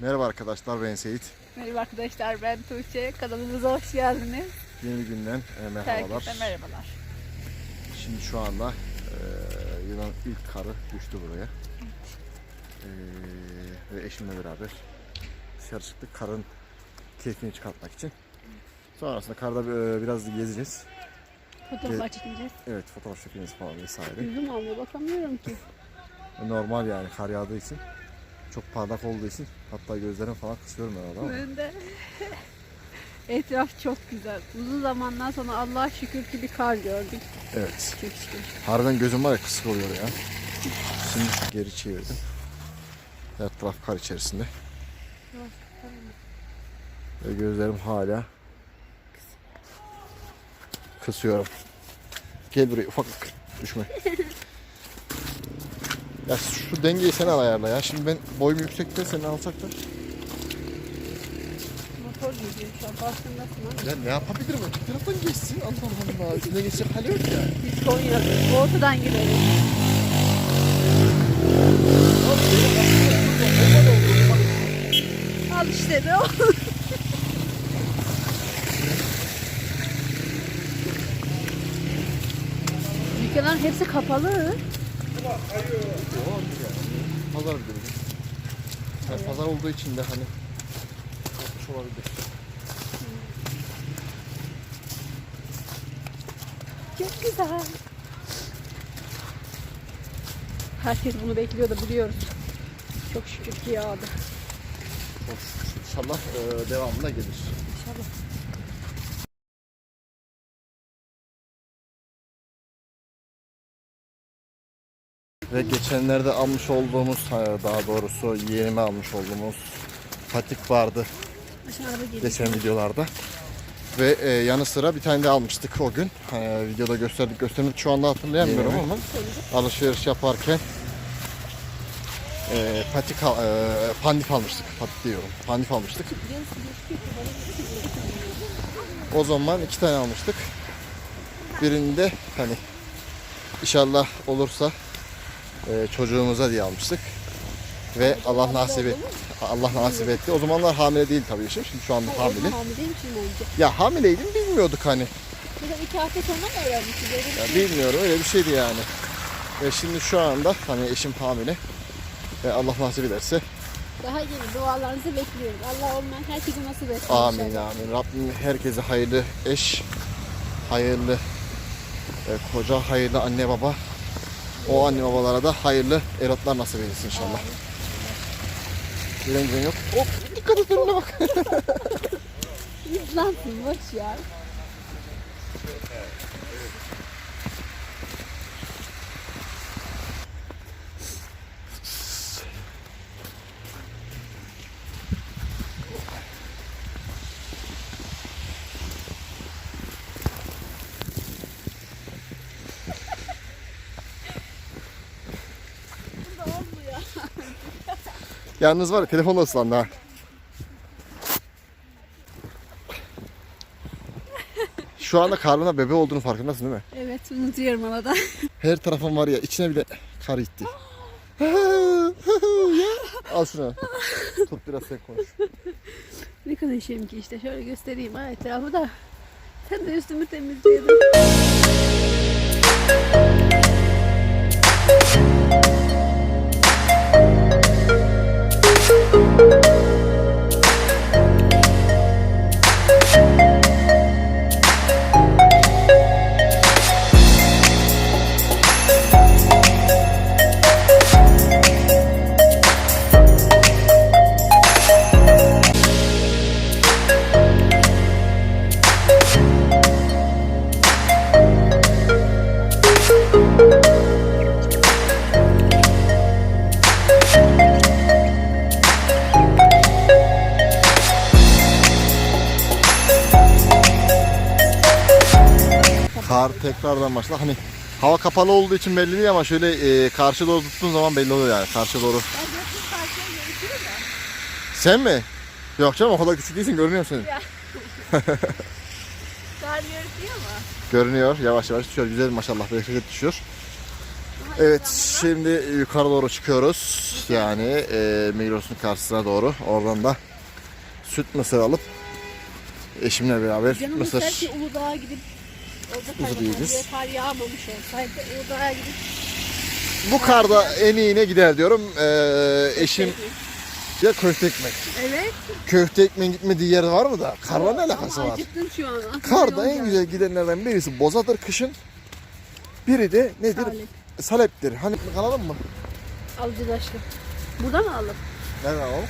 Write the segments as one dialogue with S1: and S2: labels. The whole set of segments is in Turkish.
S1: Merhaba arkadaşlar ben Seyit.
S2: Merhaba arkadaşlar ben Tuğçe. Kanalımıza hoş geldiniz.
S1: Yeni günden e, merhabalar.
S2: Herkese merhabalar.
S1: Şimdi şu anda e, yılın ilk karı düştü buraya. E, ve eşimle beraber dışarı çıktık karın keyfini çıkartmak için. Sonrasında karda e, biraz gezeceğiz.
S2: Fotoğraflar çekeceğiz.
S1: Evet fotoğraf çekeceğiz falan vesaire.
S2: Yüzüm almıyor bakamıyorum ki.
S1: Normal yani kar yağdığı için. Çok parlak olduğu için hatta gözlerim falan kısıyorum herhalde ama.
S2: Ben de. Etraf çok güzel. Uzun zamandan sonra Allah'a şükür ki bir kar gördük.
S1: Evet.
S2: Çok şükür.
S1: Harbiden gözüm var ya kısık oluyor ya. Şimdi geri çevirdim. Her taraf kar içerisinde. Ve gözlerim hala kısıyorum. Gel buraya ufaklık. Düşme. ya şu dengeyi sen al ayarla ya. Şimdi ben boyum yüksekte seni alsak da.
S2: Motor gidiyor şu an farkındasın.
S1: Ya ne yapabilirim? Öteki taraftan geçsin. Allah Allah. Üstüne geçecek hali yok ya.
S2: Biz Konya'da. Ortadan gidelim. Al işte ne oldu? Dükkanların hepsi kapalı.
S1: Pazar bir de. Yani pazar olduğu için de hani kapmış olabilir.
S2: Çok güzel. Herkes bunu bekliyor da biliyoruz. Çok şükür ki yağdı.
S1: İnşallah e, devamında gelir. Ve geçenlerde almış olduğumuz, ha, daha doğrusu yeğenime almış olduğumuz patik vardı geçen videolarda. Ve e, yanı sıra bir tane de almıştık o gün. E, videoda gösterdik göstermedik şu anda hatırlayamıyorum ama alışveriş yaparken e, patik al- e, pandif almıştık. Patik diyorum. Pandif almıştık. O zaman iki tane almıştık. Birini de hani inşallah olursa e, çocuğumuza diye almıştık. Ve Allah nasip et, Allah nasip etti. O zamanlar hamile değil tabii eşim. Şimdi şu anda hamile.
S2: Hamileyim şimdi önce.
S1: Ya hamileydim bilmiyorduk hani.
S2: Mesela iki hafta sonra mı öğrenmişiz?
S1: Ya
S2: şey.
S1: bilmiyorum öyle bir şeydi yani. Ve şimdi şu anda hani eşim hamile. Ve Allah nasip ederse
S2: Daha yeni dualarınızı bekliyoruz. Allah olmayan herkese nasip etsin.
S1: amin
S2: inşallah.
S1: amin. Rabbim herkese hayırlı eş, hayırlı e, koca, hayırlı anne baba. O anne babalara da hayırlı evlatlar nasip eylesin inşallah. Giren yok. Hop dikkat et önüne bak.
S2: İzlansın boş ya. Burada olmuyor.
S1: Yalnız var ya telefon da ıslandı ha. Şu anda karnına bebe olduğunu farkındasın değil mi?
S2: Evet unutuyorum arada.
S1: Her tarafım var ya içine bile kar gitti. Al şunu. Tut biraz sen konuş.
S2: ne kadar şeyim ki işte şöyle göstereyim ha etrafı da. Sen de üstümü temizleyelim.
S1: Kar tekrardan başladı. Hani hava kapalı olduğu için belli değil ama şöyle e, karşı doğru tuttuğun zaman belli oluyor yani. Karşı doğru. Sen mi? Yok canım o kadar küçük değilsin görünüyor senin.
S2: Kar görünüyor mu?
S1: Görünüyor yavaş yavaş düşüyor. Güzel maşallah bereket düşüyor. Evet şimdi yukarı doğru çıkıyoruz. Yani e, Migros'un karşısına doğru. Oradan da süt mısır alıp eşimle beraber
S2: Canım
S1: mısır.
S2: ki Uludağ'a gidip orada kaymakam kar yağmamış olsaydı Uludağ'a gidip
S1: Bu karda en iyine gider diyorum. E, eşim ya köfte ekmek.
S2: Evet.
S1: Köfte ekmeğin gitmediği yer var mı da? Karla ne alakası var?
S2: acıktım şu an. Aklıma
S1: Karda en güzel gidenlerden birisi bozadır kışın. Biri de nedir?
S2: Salep.
S1: Saleptir. Hani kalalım mı?
S2: Alıcı taşlı. Buradan mı alalım?
S1: Nereden alalım?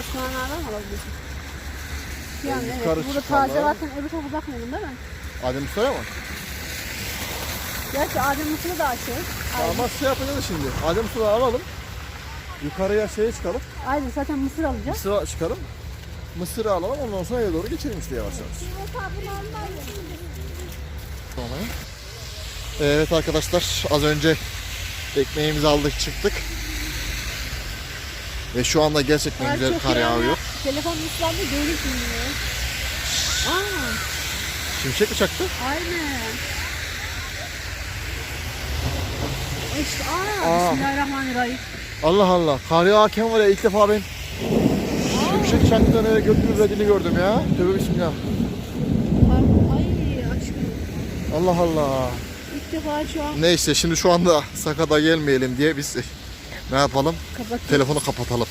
S2: Osmanlılardan mı alabilirsin? Yani
S1: Ee,
S2: evet. Burada
S1: çıkanlar-
S2: taze zaten öbür tarafa bakmayalım değil mi?
S1: Adem Usta'ya mı?
S2: Gerçi Adem Mısır'ı da açıyoruz.
S1: Ama şey yapacağız şimdi. Adem Usta'dan alalım. Yukarıya şeye çıkalım.
S2: Aynen zaten mısır alacağız.
S1: Mısır'a çıkalım. Mısır'ı alalım ondan sonra eve doğru geçelim işte yavaş yavaş. Sonra. Evet arkadaşlar az önce ekmeğimizi aldık çıktık. Ve şu anda gerçekten güzel kar yağıyor.
S2: Telefon ıslandı görürsün. Aa,
S1: Şimşek mi çaktı?
S2: aynen. İşte aa,
S1: Aa.
S2: Bismillahirrahmanirrahim.
S1: Allah Allah. Kar yağarken var ya ilk defa ben şimşek çaktığını ve gökyüzü üflediğini gördüm ya. Tövbe bismillah.
S2: Ay aşkım.
S1: Allah Allah.
S2: İlk defa şu an
S1: Neyse şimdi şu anda sakata gelmeyelim diye biz ne yapalım?
S2: kapatıyorum.
S1: Telefonu kapatalım.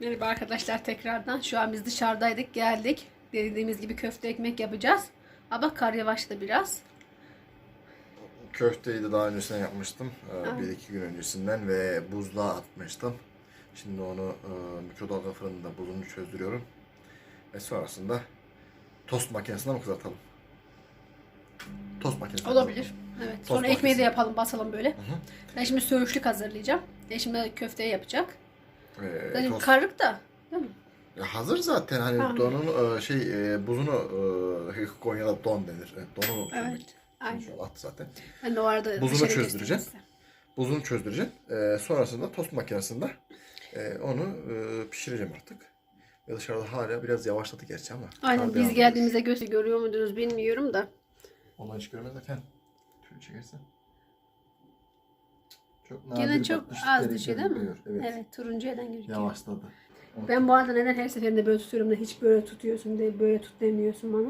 S2: Merhaba arkadaşlar tekrardan. Şu an biz dışarıdaydık geldik. Dediğimiz gibi köfte ekmek yapacağız. Ama kar yavaşladı biraz.
S1: Köfteyi de daha öncesinden yapmıştım.
S2: Evet.
S1: Bir iki gün öncesinden ve buzluğa atmıştım. Şimdi onu e, mikrodalga fırında buzunu çözdürüyorum. Ve sonrasında tost makinesine mi kızartalım? Tost makinesine
S2: Olabilir. Evet. Sonra
S1: makinesi.
S2: ekmeği de yapalım basalım böyle. Ben şimdi söğüşlük hazırlayacağım. Eşim köfteyi yapacak.
S1: Ee, tost-
S2: karlık da değil mi?
S1: Ya hazır zaten hani
S2: Ha.
S1: donun e, şey e, buzunu e, Konya'da don denir. Evet, Donu
S2: Evet. Aynen.
S1: Attı zaten.
S2: Ben de o arada
S1: Buzunu
S2: dışarı
S1: çözdüreceğim.
S2: göstereyim
S1: Buzunu çözdüreceğim. Ee, sonrasında tost makinesinde e, onu e, pişireceğim artık. Ve dışarıda hala biraz yavaşladı gerçi ama.
S2: Aynen biz geldiğimizde göster görüyor muydunuz bilmiyorum da.
S1: Onu hiç görmezken tüy çekersen. Çok nadir
S2: Gene çok az
S1: derecede
S2: düşüyor değil mi?
S1: görüyor. Evet.
S2: Evet turuncu eden gözüküyor.
S1: Yavaşladı.
S2: Ben bu arada neden her seferinde böyle tutuyorum da hiç böyle tutuyorsun de böyle tut demiyorsun bana.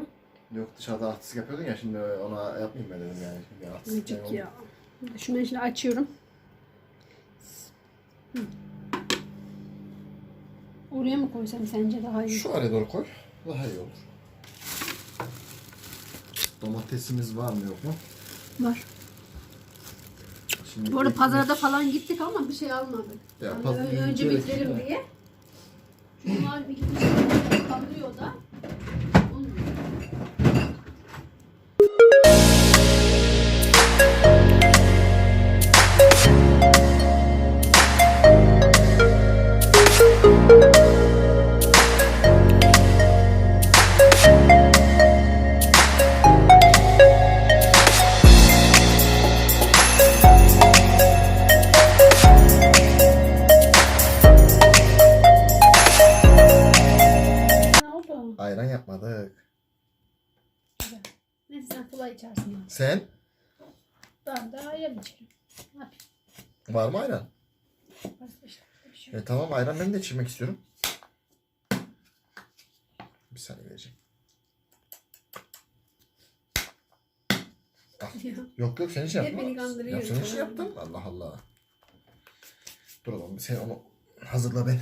S1: Yok dışarıda artistik yapıyordun ya şimdi ona yapmayayım ben dedim yani. Şimdi artistik
S2: Gıcık ya. Şunu ben şimdi açıyorum. Hı. Oraya mı koysam sence daha iyi?
S1: Şu araya doğru koy. Daha iyi olur. Domatesimiz var mı yok mu?
S2: Var.
S1: Şimdi
S2: Bu arada
S1: ekmek-
S2: pazarda falan gittik ama bir şey almadık.
S1: Ya,
S2: Yani
S1: paz-
S2: önce bitirelim diye. Çünkü malum iki kişi kalıyor da. İçersin.
S1: Sen?
S2: Ben de ayran içerim. Ne yapayım?
S1: Var mı ayran?
S2: Başka işte bir şey yok.
S1: E, tamam ayran ben de içirmek istiyorum. Bir saniye vereceğim.
S2: Ya.
S1: Yok yok sen
S2: beni kandırıyorsun.
S1: Ya sen için yaptın. Allah Allah. Dur oğlum sen onu hazırla ben.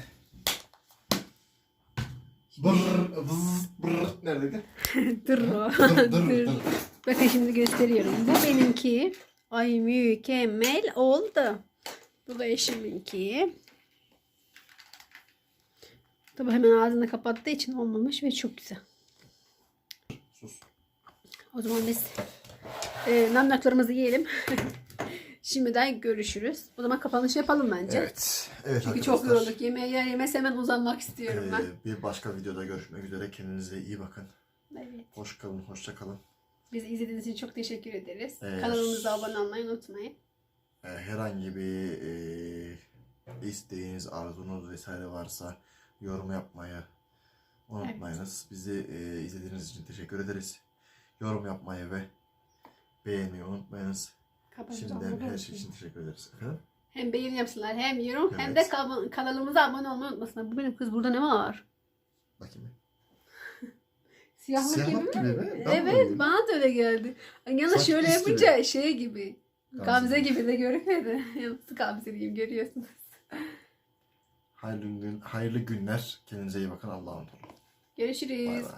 S1: Brr, vız, brr. Neredeydi?
S2: Dur o.
S1: Dur,
S2: dur,
S1: Dur.
S2: Bakın şimdi gösteriyorum. Bu benimki. Ay mükemmel oldu. Bu da eşiminki. Tabi hemen ağzını kapattığı için olmamış ve çok güzel.
S1: Sus.
S2: O zaman biz e, namlaklarımızı yiyelim. Şimdiden görüşürüz. O zaman kapanış yapalım bence.
S1: Evet. Evet
S2: Çünkü
S1: arkadaşlar.
S2: çok yorulduk. Yemeğe yer yemez hemen uzanmak istiyorum ben.
S1: Ee, bir başka videoda görüşmek üzere. Kendinize iyi bakın.
S2: Evet.
S1: Hoş kalın, hoşça kalın.
S2: Bizi izlediğiniz için çok teşekkür ederiz.
S1: Evet.
S2: Kanalımıza abone olmayı unutmayın.
S1: Ee, herhangi bir e, isteğiniz, arzunuz vesaire varsa yorum yapmayı unutmayınız. Bizi e, izlediğiniz için teşekkür ederiz. Yorum yapmayı ve beğenmeyi unutmayınız. Şimdiden her şey için teşekkür ederiz. Efendim?
S2: Hem beğeni yapsınlar hem yorum hem de
S1: Evet.
S2: kan- kanalımıza abone olmayı unutmasınlar. Bu benim kız burada ne var?
S1: Bakayım.
S2: Siyahlık,
S1: Siyahlık
S2: gibi mi?
S1: gibi mi? Ben
S2: evet
S1: bulamıyorum.
S2: bana da öyle geldi. Yalnız
S1: Sanki
S2: şöyle
S1: pis gibi.
S2: yapınca şey gibi.
S1: Gamze
S2: Gamze
S1: gibi.
S2: gibi de görünmedi. Yalnız Gamze diyeyim görüyorsunuz.
S1: Hayırlı, gün, hayırlı günler. Kendinize iyi bakın. Allah'a emanet olun.
S2: Görüşürüz.
S1: Bay bay.